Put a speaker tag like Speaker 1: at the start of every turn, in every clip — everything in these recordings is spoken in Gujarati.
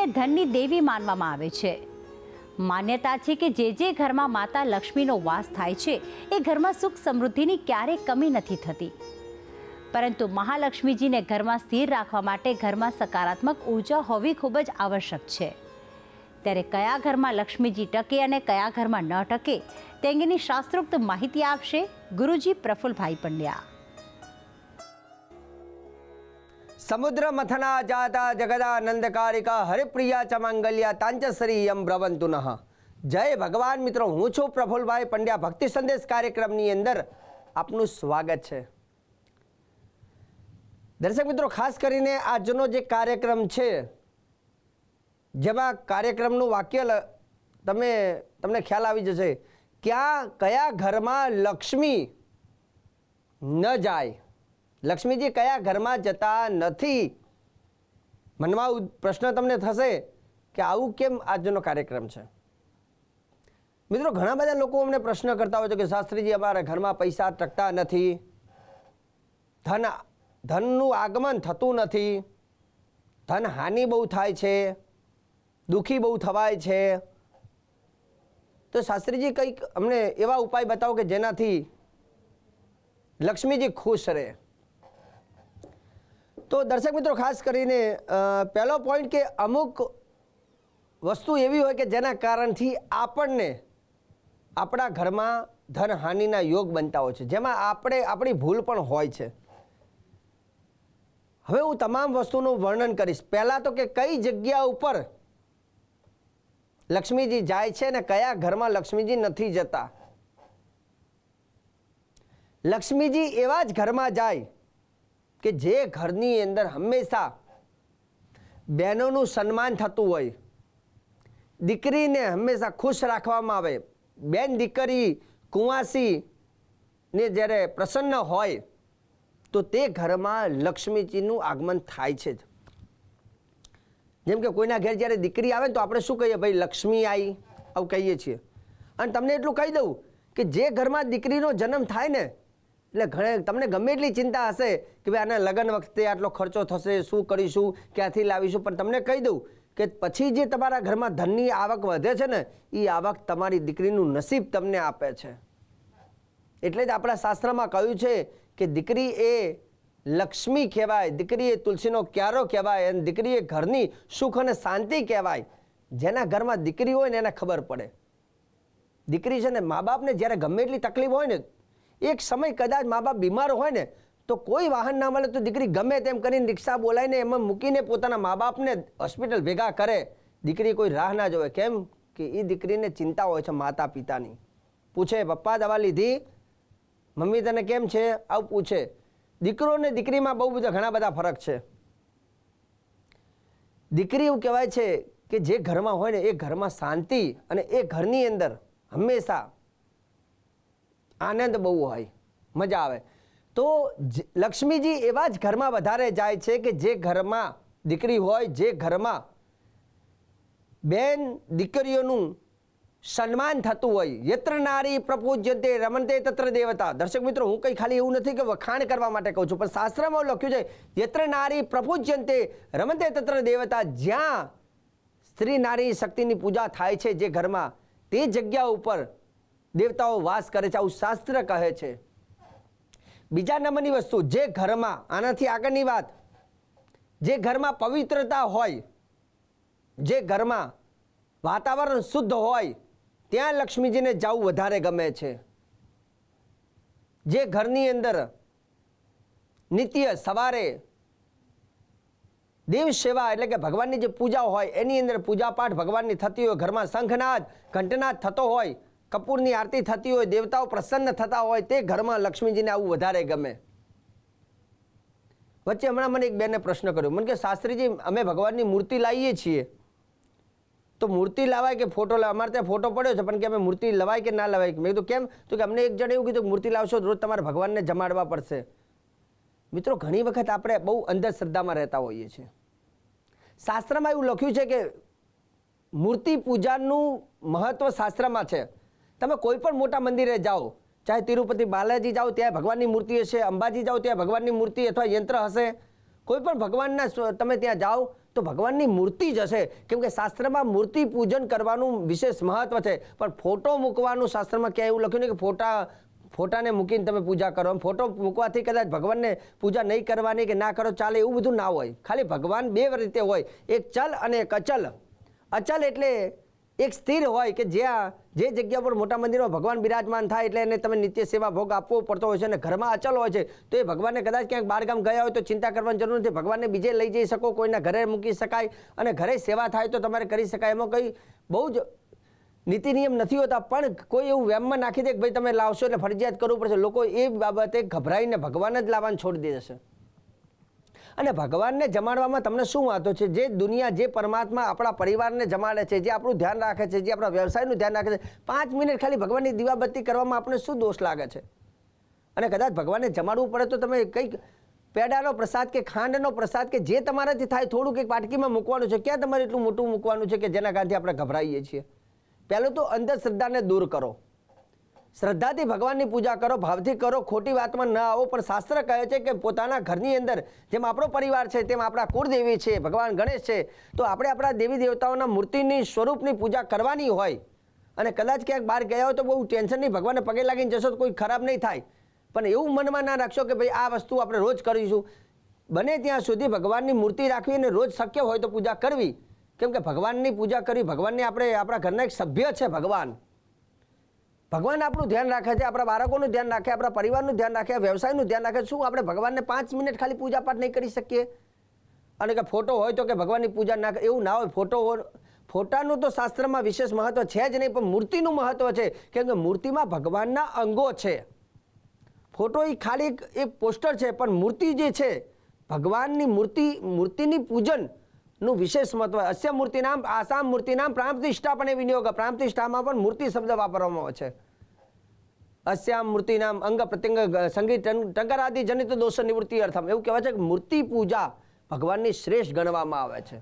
Speaker 1: લક્ષ્મીને ધનની દેવી માનવામાં આવે છે. માન્યતા છે કે જે જે ઘરમાં માતા લક્ષ્મીનો વાસ થાય છે, એ ઘરમાં સુખ સમૃદ્ધિની ક્યારેય કમી નથી થતી. પરંતુ મહાલક્ષ્મીજીને ઘરમાં સ્થિર રાખવા માટે ઘરમાં સકારાત્મક ઊર્જા હોવી ખૂબ જ આવશ્યક છે. ત્યારે કયા ઘરમાં લક્ષ્મીજી ટકે અને કયા ઘરમાં ન ટકે, તે અંગેની શાસ્ત્રોક્ત માહિતી આપશે ગુરુજી પ્રફુલભાઈ પંડ્યા.
Speaker 2: સમુદ્ર મથના જાતા જગદાનંદકારિકા હરિપ્રિયા ચ મંગલ્યા તાંચશ્રી યમ બ્રવંતુ નઃ જય ભગવાન મિત્રો હું છું પ્રફુલભાઈ પંડ્યા ભક્તિ સંદેશ કાર્યક્રમની અંદર આપનું સ્વાગત છે દર્શક મિત્રો ખાસ કરીને આજનો જે કાર્યક્રમ છે જેમાં કાર્યક્રમનું વાક્ય તમે તમને ખ્યાલ આવી જશે ક્યાં કયા ઘરમાં લક્ષ્મી ન જાય લક્ષ્મીજી, કયા ઘરમાં જતા નથી? મનમાં પ્રશ્ન તમને થશે કે આવું કેમ આજનો કાર્યક્રમ છે? મિત્રો, ઘણા બધા લોકો અમને પ્રશ્ન કરતા હોય છે કે શાસ્ત્રીજી, અમારા ઘરમાં પૈસા ટકતા નથી. ધન, ધનનું આગમન થતું નથી. ધન હાનિ બહુ થાય છે. દુઃખી બહુ થવાય છે. તો શાસ્ત્રીજી કંઈક અમને એવા ઉપાય બતાવો કે જેનાથી લક્ષ્મીજી ખુશ રહે. તો દર્શક મિત્રો, ખાસ કરીને પહેલો પોઈન્ટ કે અમુક વસ્તુ એવી હોય કે જેના કારણથી આપણને આપણા ઘરમાં ધનહાનિના યોગ બનતા હોય છે. જેમાં આપણે આપણી ભૂલ પણ હોય છે. હવે હું તમામ વસ્તુનું વર્ણન કરીશ. પહેલાં તો કે કઈ જગ્યા ઉપર લક્ષ્મીજી જાય છે ને કયા ઘરમાં લક્ષ્મીજી નથી જતા? લક્ષ્મીજી એવા જ ઘરમાં જાય કે જે ઘરની અંદર હંમેશા બહેનોનું સન્માન થતું હોય, દીકરીને હંમેશા ખુશ રાખવામાં આવે. બેન દીકરી કુંવાસીને જ્યારે પ્રસન્ન હોય, તો તે ઘરમાં લક્ષ્મીજીનું આગમન થાય છે જ. જેમ કે કોઈના ઘેર જ્યારે દીકરી આવે તો આપણે શું કહીએ? ભાઈ, લક્ષ્મી આવી આવું કહીએ છીએ. અને તમને એટલું કહી દઉં કે જે ઘરમાં દીકરીનો જન્મ થાય ને એટલે ઘણે તમને ગમે એટલી ચિંતા હશે કે ભાઈ આના લગ્ન વખતે આટલો ખર્ચો થશે, શું કરીશું, ક્યાંથી લાવીશું? પણ તમને કહી દઉં કે પછી જે તમારા ઘરમાં ધનની આવક વધે છે ને એ આવક તમારી દીકરીનું નસીબ તમને આપે છે. એટલે જ આપણા શાસ્ત્રમાં કહ્યું છે કે દીકરી એ લક્ષ્મી કહેવાય, દીકરી એ તુલસીનો ક્યારો કહેવાય, અને દીકરી એ ઘરની સુખ અને શાંતિ કહેવાય. જેના ઘરમાં દીકરી હોય ને એને ખબર પડે. દીકરી છે ને મા બાપને જ્યારે ગમે એટલી તકલીફ હોય ને એક સમય કદાચ મા બાપ બીમાર હોય ને, તો કોઈ વાહન ના મળે તો દીકરી ગમે તેમ કરીને રિક્ષા બોલાવીને એમાં મૂકીને પોતાના મા બાપને હોસ્પિટલ ભેગા કરે. દીકરી કોઈ રાહ ના જોવે. કેમ કે એ દીકરીને ચિંતા હોય છે માતા પિતાની. પૂછે, પપ્પા, દવા લીધી? મમ્મી તને કેમ છે? આવું પૂછે. દીકરો ને દીકરીમાં બહુ બધા ઘણા બધા ફરક છે. દીકરી એવું કહેવાય છે કે જે ઘરમાં હોય ને, એ ઘરમાં શાંતિ અને એ ઘરની અંદર હંમેશા આનંદ બહુ હોય, મજા આવે. તો લક્ષ્મીજી એવા જ ઘરમાં વધારે જાય છે કે જે ઘરમાં દીકરી હોય, જે ઘરમાં બેન દીકરીઓનું સન્માન થતું હોય. યત્ર નારી પ્રપૂજ્યતે રમંતે તત્ર દેવતા. દર્શક મિત્રો, હું કંઈ ખાલી એવું નથી કે વખાણ કરવા માટે કહું છું, પણ શાસ્ત્રમાં લખ્યું છે, યત્ર નારી પ્રપૂજ્યંતે રમંતે તત્ર દેવતા. જ્યાં સ્ત્રી નારી શક્તિની પૂજા થાય છે જે ઘરમાં, તે જગ્યા ઉપર દેવતાઓ વાસ કરે છે, આવું શાસ્ત્ર કહે છે. બીજા નંબરની વસ્તુ, જે ઘરમાં, આનાથી આગળની વાત, જે ઘરમાં પવિત્રતા હોય, જે ઘરમાં વાતાવરણ શુદ્ધ હોય, ત્યાં લક્ષ્મીજીને જવું વધારે ગમે છે. જે ઘરની અંદર નિત્ય સવારે દેવ સેવા એટલે કે ભગવાનની જે પૂજા હોય, એની અંદર પૂજાપાઠ ભગવાનની થતી હોય, ઘરમાં શંખનાદ ઘંટનાદ થતો હોય કપૂરની આરતી થતી હોય, દેવતાઓ પ્રસન્ન થતા હોય તે ઘરમાં લક્ષ્મીજીને આવું વધારે ગમે. વચ્ચે હમણાં મને એક બેને પ્રશ્ન કર્યો. મને કે, શાસ્ત્રીજી, અમે ભગવાનની મૂર્તિ લાવીએ છીએ. તો મૂર્તિ લાવાય કે ફોટો લાવ અમારે ત્યાં ફોટો પડ્યો છે, પણ કે અમે મૂર્તિ લવાય કે ના લવાય? મેં કીધું, કેમ? તો કે, અમને એક જણે એવું કીધું મૂર્તિ લાવશો રોજ તમારે ભગવાનને જમાડવા પડશે. મિત્રો, ઘણી વખત આપણે બહુ અંધશ્રદ્ધામાં રહેતા હોઈએ છીએ. શાસ્ત્રમાં એવું લખ્યું છે કે, મૂર્તિ પૂજાનું મહત્વ શાસ્ત્રમાં છે. તમે કોઈ પણ મોટા મંદિરે જાઓ, ચાહે તિરુપતિ બાલાજી જાઓ, ત્યાં ભગવાનની મૂર્તિ હશે, અંબાજી જાઓ, ત્યાં ભગવાનની મૂર્તિ અથવા યંત્ર હશે. કોઈ પણ ભગવાનના તમે ત્યાં જાઓ, તો ભગવાનની મૂર્તિ જ હશે. કેમ કે શાસ્ત્રમાં મૂર્તિ પૂજન કરવાનું વિશેષ મહત્વ છે. પણ ફોટો મૂકવાનું શાસ્ત્રમાં ક્યાંય એવું લખ્યું નહીં કે ફોટા, ફોટાને મૂકીને તમે પૂજા કરો. ફોટો મૂકવાથી કદાચ ભગવાનને પૂજા નહીં કરવાની કે ના કરો, ચાલે એવું બધું ના હોય. ખાલી ભગવાન બે રીતે હોય. એક ચલ અને એક અચલ. અચલ એટલે એક સ્થિર હોય કે જ્યાં જે જગ્યા પર મોટા મંદિરમાં ભગવાન બિરાજમાન થાય એટલે એને તમે નિત્ય સેવા ભોગ આપવો પડતો હોય છે અને ઘરમાં અચલ હોય છે, તો એ ભગવાનને કદાચ ક્યાંક બહારગામ ગયા હોય તો ચિંતા કરવાની જરૂર નથી. ભગવાનને બીજે લઈ જઈ શકો, કોઈના ઘરે મૂકી શકાય અને ઘરે સેવા થાય તો તમારે કરી શકાય. એમાં કંઈ બહુ જ નીતિ નિયમ નથી હોતા, પણ કોઈ એવું વેમમાં નાખી દે કે ભાઈ તમે લાવશો એટલે ફરજિયાત કરવું પડશે. લોકો એ બાબતે ગભરાઈને ભગવાન જ લાવવાનું છોડી દેશે અને ભગવાનને જમાડવામાં તમને શું વાંધો છે? જે દુનિયા, જે પરમાત્મા આપણા પરિવારને જમાડે છે, જે આપણું ધ્યાન રાખે છે, જે આપણા વ્યવસાયનું ધ્યાન રાખે છે, પાંચ મિનિટ ખાલી ભગવાનની દીવાબત્તી કરવામાં આપણે શું દોષ લાગે છે? અને કદાચ ભગવાનને જમાડવું પડે તો તમે કંઈક પેડાનો પ્રસાદ કે ખાંડનો પ્રસાદ કે જે તમારાથી થાય થોડુંક એક વાટકીમાં મૂકવાનું છે, ક્યાં તમારે એટલું મોટું મૂકવાનું છે કે જેના કારણથી આપણે ગભરાઈએ છીએ? પહેલું તો અંધશ્રદ્ધાને દૂર કરો. શ્રદ્ધાથી ભગવાનની પૂજા કરો, ભાવથી કરો, ખોટી વાતમાં ન આવો, પણ શાસ્ત્ર કહે છે કે પોતાના ઘરની અંદર જેમ આપણો પરિવાર છે, તેમ આપણા કુળદેવી છે, ભગવાન ગણેશ છે, તો આપણે આપણા દેવી દેવતાઓના મૂર્તિની સ્વરૂપની પૂજા કરવાની હોય. અને કદાચ ક્યાંક બહાર ગયા હોય તો બહુ ટેન્શન નહીં ભગવાનને પગે લાગીને જશો તો કોઈ ખરાબ નહીં થાય. પણ એવું મનમાં ના રાખશો કે ભાઈ આ વસ્તુ આપણે રોજ કરીશું. બને ત્યાં સુધી ભગવાનની મૂર્તિ રાખવી અને રોજ શક્ય હોય તો પૂજા કરવી. કેમ કે ભગવાનની પૂજા કરવી, ભગવાનને આપણે, આપણા ઘરના એક સભ્ય છે ભગવાન. ભગવાન આપણું ધ્યાન રાખે છે, આપણા બાળકોનું ધ્યાન રાખે, આપણા પરિવારનું ધ્યાન રાખે, વ્યવસાયનું ધ્યાન રાખે, શું આપણે ભગવાનને પાંચ મિનિટ ખાલી પૂજા પાઠ નહીં કરી શકીએ? અને કે ફોટો હોય તો કે ભગવાનની પૂજા ના એવું ના હોય, ફોટો ફોટાનું તો શાસ્ત્રમાં વિશેષ મહત્વ છે જ નહીં, પણ મૂર્તિનું મહત્વ છે, કેમ કે મૂર્તિમાં ભગવાનના અંગો છે. ફોટો એ ખાલી એક પોસ્ટર છે, પણ મૂર્તિ જે છે, ભગવાનની મૂર્તિ, મૂર્તિની પૂજનનું વિશેષ મહત્વ. અસ્ય મૂર્તિનામ, આસામ મૂર્તિનામ પ્રાંતિષ્ઠા પણ એ વિનિયોગ. પ્રાંતિષ્ઠામાં પણ મૂર્તિ શબ્દ વાપરવામાં આવે છે. અસ્યામ મૂર્તિનામ અંગ પ્રત્યંગ સંગીત ટંકરાદિ જનિત દોષ નિવૃત્તિ અર્થમ. એવું કહેવાય છે કે મૂર્તિ પૂજા ભગવાનની શ્રેષ્ઠ ગણવામાં આવે છે.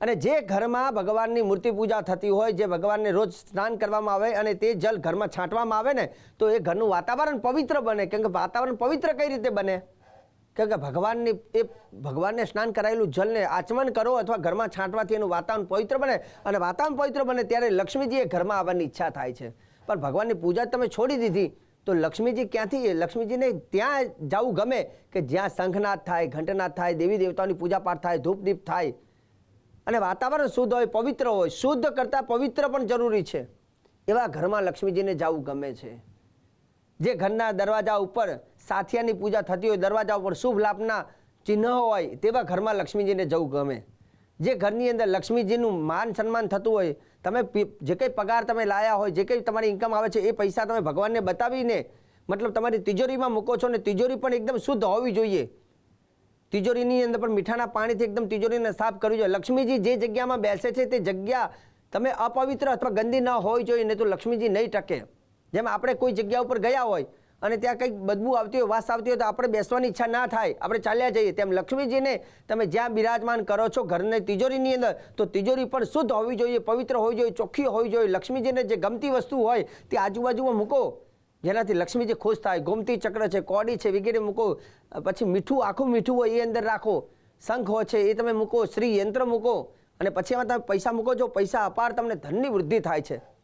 Speaker 2: અને જે ઘરમાં ભગવાનની મૂર્તિ પૂજા થતી હોય, જે ભગવાનને રોજ સ્નાન કરવામાં આવે અને તે જલ ઘરમાં છાંટવામાં આવે ને, તો એ ઘરનું વાતાવરણ પવિત્ર બને. કેમ કે વાતાવરણ પવિત્ર કઈ રીતે બને? કે ભગવાનની એ ભગવાનને સ્નાન કરાયેલું જલને આચમન કરો અથવા ઘરમાં છાંટવાથી એનું વાતાવરણ પવિત્ર બને અને વાતાવરણ પવિત્ર બને ત્યારે લક્ષ્મીજી એ ઘરમાં આવવાની ઈચ્છા થાય છે. પણ ભગવાનની પૂજા તમે છોડી દીધી, તો લક્ષ્મીજી ક્યાંથી લક્ષ્મીજીને ત્યાં જવું ગમે કે જ્યાં શંખનાદ થાય, ઘંટનાદ થાય, દેવી દેવતાઓની પૂજા પાઠ થાય, ધૂપદીપ થાય. અને વાતાવરણ શુદ્ધ હોય, પવિત્ર હોય, શુદ્ધ કરતાં પવિત્ર પણ જરૂરી છે. એવા ઘરમાં લક્ષ્મીજીને જવું ગમે છે. જે ઘરના દરવાજા ઉપર સાથિયાની પૂજા થતી હોય, દરવાજા ઉપર શુભ લાભના ચિહ્ન હોય, તેવા ઘરમાં લક્ષ્મીજીને જવું ગમે. જે ઘરની અંદર લક્ષ્મીજીનું માન સન્માન થતું હોય, તમે જે કંઈ પગાર તમે લાયા હોય, જે કંઈ તમારી ઇન્કમ આવે છે, એ પૈસા તમે ભગવાનને બતાવીને, મતલબ તમારી તિજોરીમાં મૂકો છો ને તિજોરી પણ એકદમ શુદ્ધ હોવી જોઈએ. તિજોરીની અંદર પણ મીઠાના પાણીથી એકદમ તિજોરીને સાફ કરવી જોઈએ. લક્ષ્મીજી જે જગ્યામાં બેસે છે, તે જગ્યા તમે અપવિત્ર અથવા ગંદી ન હોવી જોઈએ, નહીં તો લક્ષ્મીજી નહીં ટકે. જેમ આપણે કોઈ જગ્યા ઉપર ગયા હોય અને ત્યાં કંઈક બદબુ આવતી હોય, વાસ આવતી હોય તો આપણે બેસવાની ઈચ્છા ના થાય. આપણે ચાલ્યા જઈએ તેમ લક્ષ્મીજીને તમે જ્યાં બિરાજમાન કરો છો ઘરની તિજોરીની અંદર, તો તિજોરી પણ શુદ્ધ હોવી જોઈએ, પવિત્ર હોવી જોઈએ, ચોખ્ખી હોવી જોઈએ. લક્ષ્મીજીને જે ગમતી વસ્તુ હોય તે આજુબાજુમાં મૂકો. જેનાથી લક્ષ્મીજી ખુશ થાય. ગોમતી ચક્ર છે, કોડી છે, વગેરે મૂકો. પછી મીઠું, આખું મીઠું હોય એ અંદર રાખો. શંખ હોય છે, એ તમે મૂકો. શ્રી યંત્ર મૂકો. અને પછી એમાં તમે પૈસા મૂકો છો. પૈસા અપાર તમને ધનની વૃદ્ધિ થાય છે.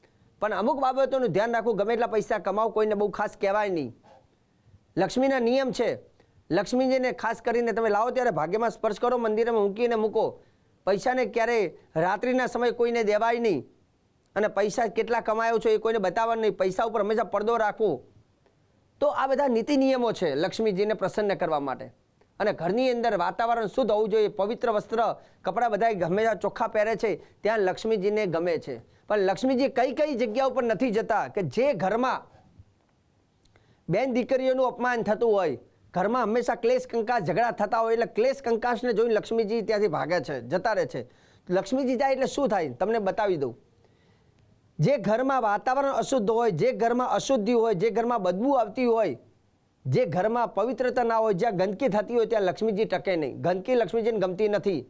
Speaker 2: પણ અમુક બાબતોનું ધ્યાન રાખવું ગમે એટલા પૈસા કમાવો, કોઈને બહુ ખાસ કહેવાય નહીં. લક્ષ્મીના નિયમ છે. લક્ષ્મીજીને ખાસ કરીને તમે લાવો ત્યારે ભાગ્યમાં સ્પર્શ કરો, મંદિરમાં મૂકીને મૂકો. પૈસાને ક્યારેય રાત્રિના સમયે કોઈને દેવાય નહીં. અને પૈસા કેટલા કમાયો છો એ કોઈને બતાવવાનું નહીં. પૈસા ઉપર હંમેશા પડદો રાખવો. તો આ બધા નીતિ નિયમો છે લક્ષ્મીજીને પ્રસન્ન કરવા માટે. અને ઘરની અંદર વાતાવરણ શુદ્ધ હોવું જોઈએ. પવિત્ર વસ્ત્ર, કપડાં બધા હંમેશા ચોખ્ખા પહેરે છે. ત્યાં લક્ષ્મીજીને ગમે છે. પણ લક્ષ્મીજી કઈ કઈ જગ્યા ઉપર નથી જતા કે જે ઘરમાં બેન દીકરીઓનું અપમાન થતું હોય, ઘરમાં હંમેશા ક્લેશ કંકાશ ઝઘડા થતા હોય એટલે ક્લેશ કંકાસને જોઈને લક્ષ્મીજી ત્યાંથી ભાગે છે, જતા રહે છે. લક્ષ્મીજી જાય એટલે શું થાય? તમને બતાવી દઉં. જે ઘરમાં વાતાવરણ અશુદ્ધ હોય, જે ઘરમાં અશુદ્ધિ હોય, જે ઘરમાં બદબુ આવતી હોય, જે ઘરમાં પવિત્રતા ના હોય, જ્યાં ગંદકી થતી હોય, ત્યાં લક્ષ્મીજી ટકે નહીં. ગંદકી લક્ષ્મીજીને ગમતી નથી.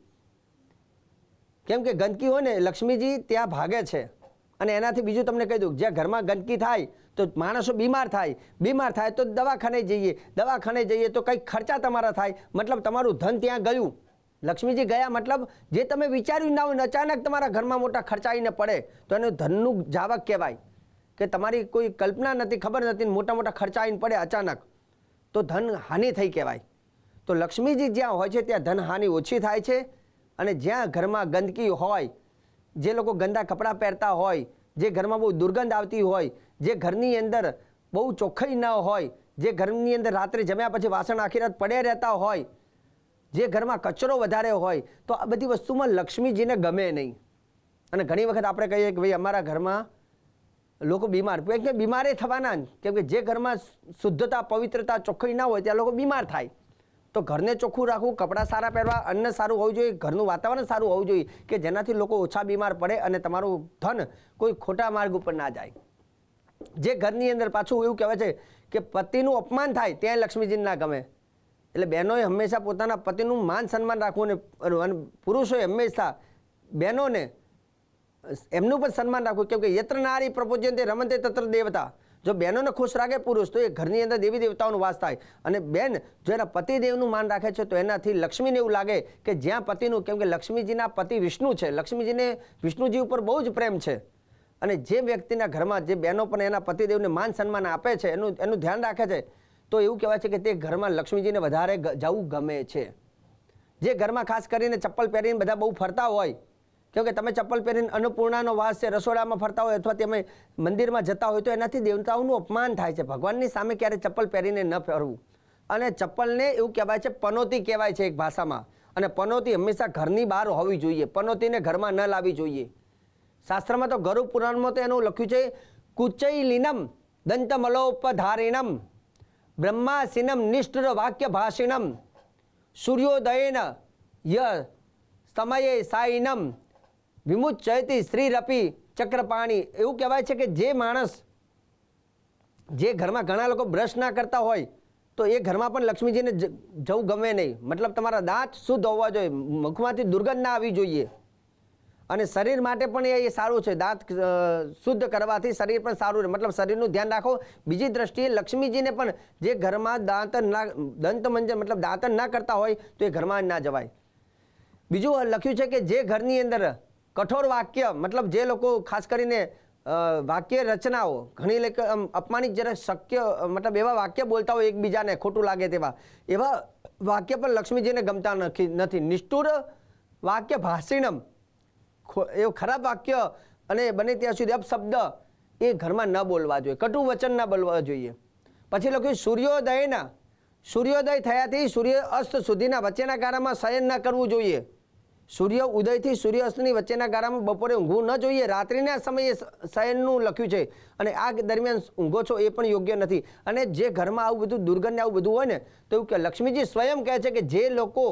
Speaker 2: કેમ કે ગંદકી હોય ને, લક્ષ્મીજી ત્યાં ભાગે છે. અને એનાથી બીજું તમને કહી દઉં, જ્યાં ઘરમાં ગંદકી થાય, તો માણસો બીમાર થાય. બીમાર થાય તો દવાખાને જઈએ. દવાખાને જઈએ તો કંઈક ખર્ચા તમારા થાય. મતલબ તમારું ધન ત્યાં ગયું. લક્ષ્મીજી ગયા મતલબ, જે તમે વિચાર્યું ના હોય ને, અચાનક તમારા ઘરમાં મોટા ખર્ચાઈને પડે, તો એનું ધનનું જાવક કહેવાય. કે તમારી કોઈ કલ્પના નથી, ખબર નથી મોટા મોટા ખર્ચા આવીને પડે અચાનક. તો ધન હાનિ થઈ કહેવાય. તો લક્ષ્મીજી જ્યાં હોય છે, ત્યાં ધન હાનિ ઓછી થાય છે. અને જ્યાં ઘરમાં ગંદકી હોય, જે લોકો ગંદા કપડાં પહેરતા હોય, જે ઘરમાં બહુ દુર્ગંધ આવતી હોય, જે ઘરની અંદર બહુ ચોખ્ખાઈ ન હોય, જે ઘરની અંદર રાત્રે જમ્યા પછી વાસણ આખી રાત પડ્યા રહેતા હોય, જે ઘરમાં કચરો વધારે હોય, તો આ બધી વસ્તુમાં લક્ષ્મીજીને ગમે નહીં. અને ઘણી વખત આપણે કહીએ કે ભાઈ, અમારા ઘરમાં લોકો બીમાર. કે બીમારે થવાના જ. કેમ કે જે ઘરમાં શુદ્ધતા, પવિત્રતા, ચોખ્ખાઈ ના હોય, ત્યાં લોકો બીમાર થાય. તો ઘરને ચોખ્ખું રાખવું, કપડાં સારા પહેરવા, અન્ન સારું હોવું જોઈએ, ઘરનું વાતાવરણ સારું હોવું જોઈએ કે જેનાથી લોકો ઓછા બીમાર પડે અને તમારું ધન કોઈ ખોટા માર્ગ ઉપર ના જાય. જે ઘરની અંદર પાછું એવું કહેવાય છે કે પતિનું અપમાન થાય ત્યાં લક્ષ્મીજીને ના ગમે. એટલે બહેનોએ હંમેશા પોતાના પતિનું માન સન્માન રાખવું અને પુરુષોએ હંમેશા બહેનોને એમનું પણ સન્માન રાખવું. કેમ કે યત્ર નારી પ્રપોજ્યંતે રમંતે તત્ર દેવતા. જો બહેનોને ખુશ રાખે પુરુષ, તો એ ઘરની અંદર દેવી દેવતાઓનો વાસ થાય. અને બેન, જો એના પતિદેવનું માન રાખે છે, તો એનાથી લક્ષ્મીને એવું લાગે કે જ્યાં પતિનું, કેમ કે લક્ષ્મીજીના પતિ વિષ્ણુ છે, લક્ષ્મીજીને વિષ્ણુજી ઉપર બહુ જ પ્રેમ છે. અને જે વ્યક્તિના ઘરમાં જે બહેનો પણ એના પતિદેવને માન સન્માન આપે છે, એનું એનું ધ્યાન રાખે છે, તો એવું કહેવાય છે કે તે ઘરમાં લક્ષ્મીજીને વધારે જવું ગમે છે. જે ઘરમાં ખાસ કરીને ચપ્પલ પહેરીને બધા બહુ ફરતા હોય કે તમે ચપ્પલ પહેરીને અન્નપૂર્ણાનો વાસ છે, રસોડામાં ફરતા હોય અથવા તમે મંદિરમાં જતા હોય તો એનાથી દેવતાઓનું અપમાન થાય છે. ભગવાનની સામે ક્યારે ચપ્પલ પહેરીને ન ફરવું? અને ચપ્પલને એવું કહેવાય છે, પનોતી કહેવાય છે એક ભાષામાં. અને પનોતી હંમેશા ઘરની બહાર હોવી જોઈએ. પનોતીને ઘરમાં ન લાવવી જોઈએ. શાસ્ત્રમાં તો ગરુડ પુરાણમાં તો એનું લખ્યું છે, કુચૈલિનમ દંતમલોપધારિણમ બ્રહ્માસિનમ નિષ્ઠ વાક્ય ભાષિણમ સૂર્યોદયેન ય સમયે સાઈનમ વિમુચ્ચયતિ શ્રીરપી ચક્રપાણી. એવું કહેવાય છે કે જે માણસ જે ઘરમાં ઘણા લોકો બ્રશ ના કરતા હોય, તો એ ઘરમાં પણ લક્ષ્મીજીને જવું ગમે નહીં. મતલબ તમારા દાંત શુદ્ધ હોવા જોઈએ, મુખમાંથી દુર્ગંધ ના આવી જોઈએ. અને શરીર માટે પણ એ સારું છે. દાંત શુદ્ધ કરવાથી શરીર પણ સારું રહે. મતલબ શરીરનું ધ્યાન રાખો. બીજી દ્રષ્ટિએ લક્ષ્મીજીને પણ જે ઘરમાં દાંત ના, દંત મંજન, મતલબ દાંતન ના કરતા હોય, તો એ ઘરમાં ના જવાય. બીજું લખ્યું છે કે જે ઘરની અંદર કઠોર વાક્ય, મતલબ જે લોકો ખાસ કરીને વાક્ય રચનાઓ, ઘણી લેખ અપમાનિત જરા શક્ય મતલબ એવા વાક્ય બોલતા હોય એકબીજાને, ખોટું લાગે તેવા, એવા વાક્ય પણ લક્ષ્મીજીને ગમતા નથી નથી. નિષ્ઠુર વાક્ય ભાષિણમ. એવું ખરાબ વાક્ય અને બને ત્યાં સુધી અપશબ્દ એ ઘરમાં ન બોલવા જોઈએ. કટુ વચન ન બોલવા જોઈએ. પછી લખ્યું સૂર્યોદયના, સૂર્યોદય થયાથી સૂર્ય અસ્ત સુધીના વચ્ચેના ગાળામાં શયન ન કરવું જોઈએ. સૂર્ય ઉદયથી સૂર્ય અસ્તની વચ્ચેના ગાળામાં બપોરે ઊંઘવું ન જોઈએ. રાત્રિના સમયે શયનનું લખ્યું છે. અને આ દરમિયાન ઊંઘો છો એ પણ યોગ્ય નથી. અને જે ઘરમાં આવું બધું દુર્ગંધ આવું બધું હોય ને, તો એવું કે, લક્ષ્મીજી સ્વયં કહે છે કે જે લોકો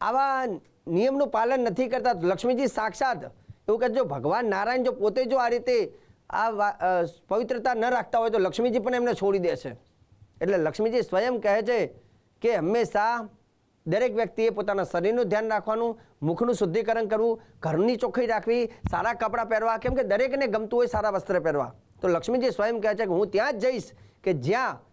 Speaker 2: આવા નિયમનું પાલન નથી કરતા લક્ષ્મીજી સાક્ષાત એવું કહે જો ભગવાન નારાયણ જો પોતે જો આ રીતે આ પવિત્રતા ન રાખતા હોય, તો લક્ષ્મીજી પણ એમને છોડી દે છે. એટલે લક્ષ્મીજી સ્વયં કહે છે કે, હંમેશા દરેક વ્યક્તિએ પોતાના શરીરનું ધ્યાન રાખવાનું, મુખનું શુદ્ધિકરણ કરવું, ઘરની ચોખ્ખાઈ રાખવી, સારા કપડાં પહેરવા, કેમ કે દરેકને ગમતું હોય સારા વસ્ત્ર પહેરવા. તો લક્ષ્મીજી સ્વયં કહે છે કે હું ત્યાં જ જઈશ કે જ્યાં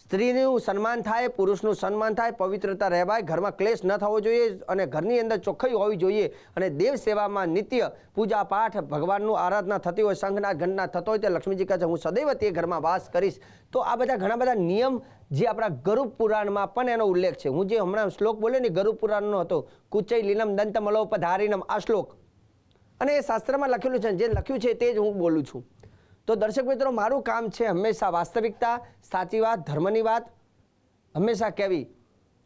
Speaker 2: સ્ત્રીનું સન્માન થાય, પુરુષનું સન્માન થાય, પવિત્રતા રહેવાય, ઘરમાં ક્લેશ ન થવો જોઈએ અને ઘરની અંદર ચોખ્ખાઈ હોવી જોઈએ અને દેવ સેવામાં નિત્ય પૂજા પાઠ, ભગવાનનું આરાધના થતી હોય, સંઘના ઘંટના થતો હોય, તે લક્ષ્મીજી કહે છે, હું સદૈવ તે ઘરમાં વાસ કરીશ. તો આ બધા ઘણા બધા નિયમ જે આપણા ગરુડ પુરાણમાં પણ એનો ઉલ્લેખ છે. હું જે હમણાં શ્લોક બોલ્યો ને ગરુડ પુરાણનો હતો. કુચૈ દંત મલોપધારીનમ આ શ્લોક. અને એ શાસ્ત્રમાં લખેલું છે જે લખ્યું છે તે જ હું બોલું છું. તો દર્શક મિત્રો, મારું કામ છે હંમેશા વાસ્તવિકતા, સાચી વાત, ધર્મની વાત, હંમેશા કહેવી.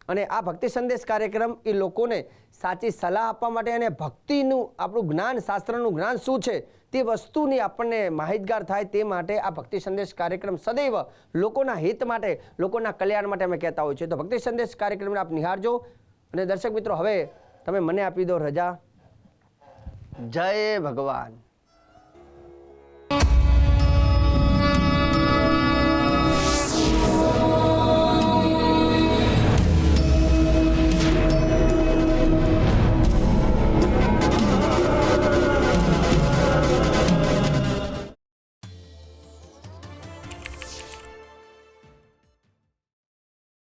Speaker 2: અને આ ભક્તિ સંદેશ કાર્યક્રમ એ લોકોને સાચી સલાહ આપવા માટે અને ભક્તિનું આપણું જ્ઞાન, શાસ્ત્રનું જ્ઞાન શું છે તે વસ્તુની આપણને માહિતગાર થાય તે માટે આ ભક્તિ સંદેશ કાર્યક્રમ સદૈવ લોકોના હિત માટે, લોકોના કલ્યાણ માટે અમે કહેતા હોઈએ છીએ તો ભક્તિ સંદેશ કાર્યક્રમને આપ નિહાળજો અને દર્શક મિત્રો, હવે તમે મને આપી દો રજા. જય ભગવાન.